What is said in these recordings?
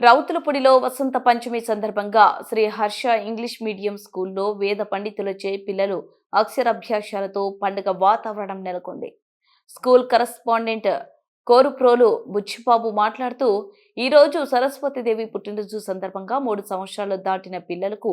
రౌతులపూడిలో వసంత పంచమి సందర్భంగా Shri Harsha English medium స్కూల్లో వేద పండితులచే పిల్లలు అక్షరాభ్యాసాలతో పండుగ వాతావరణం నెలకొంది. స్కూల్ కరస్పాండెంట్ కోరుప్రోలు బుచ్చిబాబు మాట్లాడుతూ ఈరోజు సరస్వతీదేవి పుట్టినరోజు సందర్భంగా మూడు సంవత్సరాలు దాటిన పిల్లలకు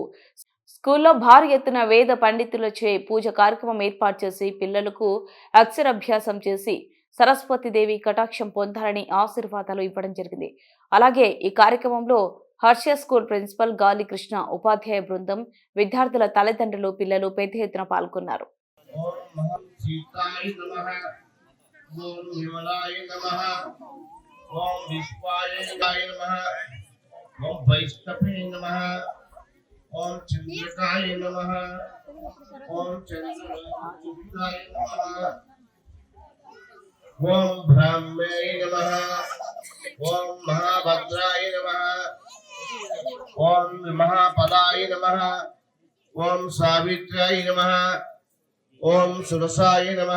స్కూల్లో భారీ ఎత్తున వేద పండితులచే పూజ కార్యక్రమం ఏర్పాటు చేసి పిల్లలకు అక్షరాభ్యాసం చేసి సరస్వతీదేవి కటాక్షం పొందాలని ఆశీర్వాదాలు ఇవ్వడం జరిగింది. అలాగే ఈ కార్యక్రమంలో హర్ష స్కూల్ ప్రిన్సిపల్ గాలి కృష్ణ ఉపాధ్యాయ బృందం విద్యార్థుల తల్లిదండ్రులు పిల్లలు పెద్ద ఎత్తున పాల్గొన్నారు. ఓం చంద్రకాయ నమ. ఓం చంద్రకాయ ఓం బ్రహ్మే నమ. ఓం మహాభద్రాయ నమ. ఓం మహాపదాయ నమ. ఓం సావిత్రాయ నమ. ఓం సురసాయ నమ.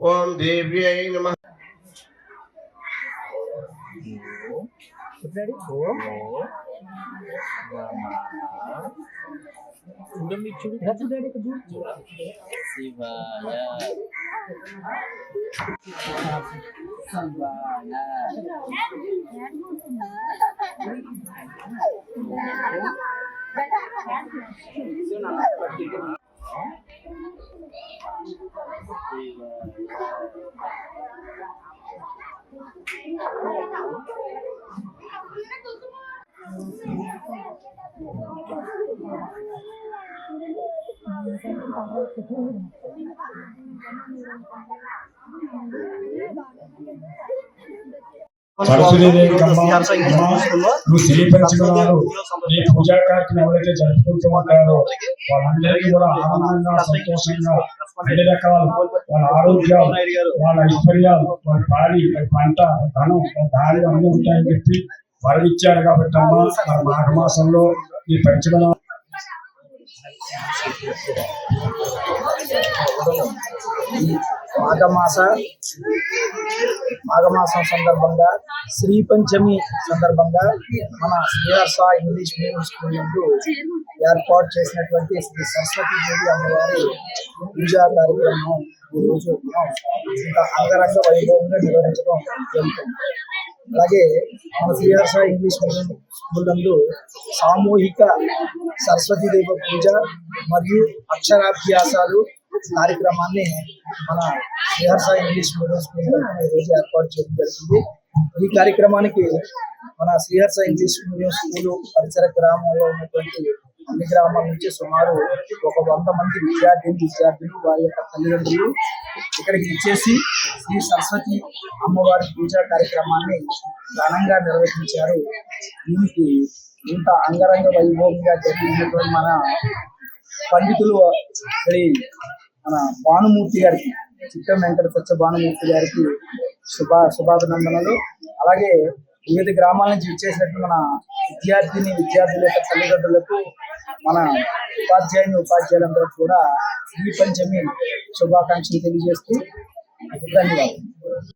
ఓం దేవ్యై నమ. ready? Oh. What's ready to do? నువ్వు పంచమనాలు ఈ పూజా కార్యక్రమం ఎవరైతే జరుపుకుంటూ ఉంటారో వాళ్ళందరికీ కూడా ఆనందంగా సంతోషంగా అన్ని రకాల వాళ్ళ ఆరోగ్యాలు వాళ్ళ ఐశ్వర్యాలు వాళ్ళ పాడి పంట ధనం దారి అన్ని ఉంటాయని చెప్పి వరమిచ్చారు కాబట్టి అమ్మ మన మాఘమాసంలో ఈ పంచమన మాఘమాస మాఘమాసం సందర్భంగా శ్రీ పంచమి సందర్భంగా మన శ్రీహర్ష ఇంగ్లీష్ మీడియం స్కూల్ నందు ఏర్పాటు చేసినటువంటి శ్రీ సరస్వతి దేవి అమ్మవారి పూజా కార్యక్రమం ఈరోజు మనం ఇంత అంగరంగ వైభవంగా నిర్వహించడం జరుగుతుంది. అలాగే మన శ్రీహర్ష ఇంగ్లీష్ మీడియం స్కూల్ నందు సామూహిక సరస్వతి దేవ పూజ మరియు అక్షరాభ్యాసాలు కార్యక్రమాన్ని మన శ్రీహర్ష ఇంగ్లీష్ మీడియం స్కూల్ రోజు ఏర్పాటు చేయడం జరిగింది. ఈ కార్యక్రమానికి మన శ్రీహర్ష ఇంగ్లీష్ మీడియం స్కూల్ పరిసర గ్రామంలో ఉన్నటువంటి అన్ని గ్రామాల నుంచి సుమారు ఒక వంద మంది విద్యార్థిని విద్యార్థులు వారి యొక్క తల్లిదండ్రులు ఇక్కడికి ఇచ్చేసి శ్రీ సరస్వతి అమ్మవారి పూజా కార్యక్రమాన్ని ఘనంగా నిర్వహించారు. దీనికి ఇంత అంగరంగ వైభవంగా జరిగినటువంటి మన పండితులు శ్రీ మన భానుమూర్తి గారికి చిత్తం వెంకట సత్య భానుమూర్తి గారికి శుభ శుభాభినందనలు. అలాగే వివిధ గ్రామాల నుంచి ఇచ్చేసినట్టు మన విద్యార్థిని విద్యార్థుల యొక్క తల్లిదండ్రులకు మన ఉపాధ్యాయుని ఉపాధ్యాయులందరూ కూడా ఈ పంచమి శుభాకాంక్షలు తెలియజేస్తూ ధన్యవాదాలు.